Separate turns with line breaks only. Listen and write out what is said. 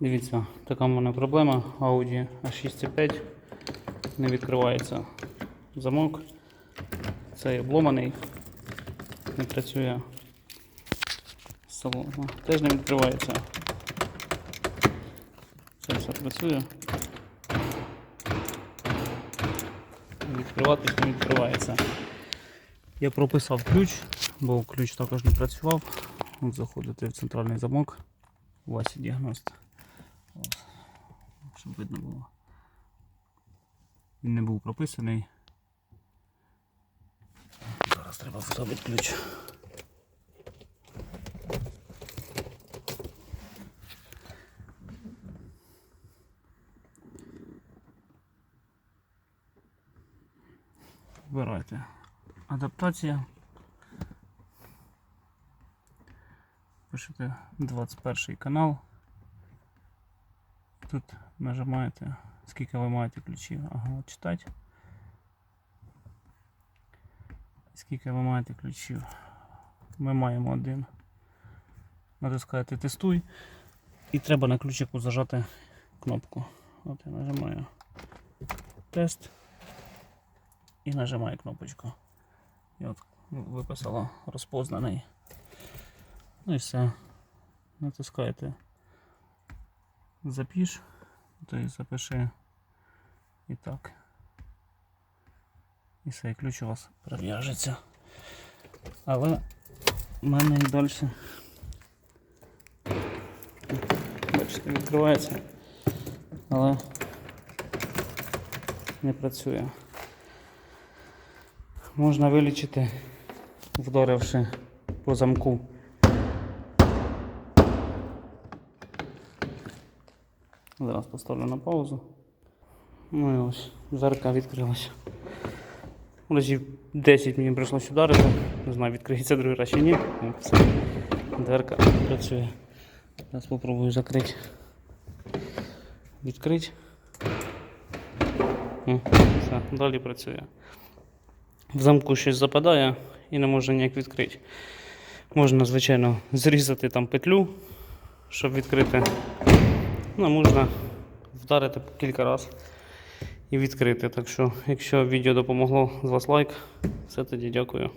Дивіться, така в мене проблема. Audi A6C5 не відкривається замок. Цей обломаний, не працює салон. Теж не відкривається. Це все працює. Відкриватись не відкривається. Я прописав ключ, бо ключ також не працював. От заходите в центральний замок. Васі діагност. Ось. Щоб видно було. Він не був прописаний. Зараз треба вставити ключ. Вибирайте. Адаптація. Пишете 21 канал. Тут нажимаєте, скільки ви маєте ключів. Ага, читати. Скільки ви маєте ключів. Ми маємо один. Натискаєте тестуй. І треба на ключику зажати кнопку. От я нажимаю тест і нажимаю кнопочку. І от виписала розпознаний. Ну і все. Натискаєте запіш, то і запиши і так. І і ключ у вас прив'яжеться. Але в мене і далі. Бачите, відкривається. Але не працює. Можна вилічити, вдаривши по замку. Зараз поставлю на паузу. Ну і ось, дверка відкрилася. Разів 10 мені прийшлося ударити. Не знаю, відкриється другий раз чи ні. Ну. Дверка працює. Зараз спробую закрити. Відкрити. Все, далі працює. В замку щось западає і не можна ніяк відкрити. Можна, звичайно, зрізати там петлю, щоб відкрити. Ну, можна вдарити кілька разів і відкрити. Так що, якщо відео допомогло, з вас лайк. Все тоді дякую.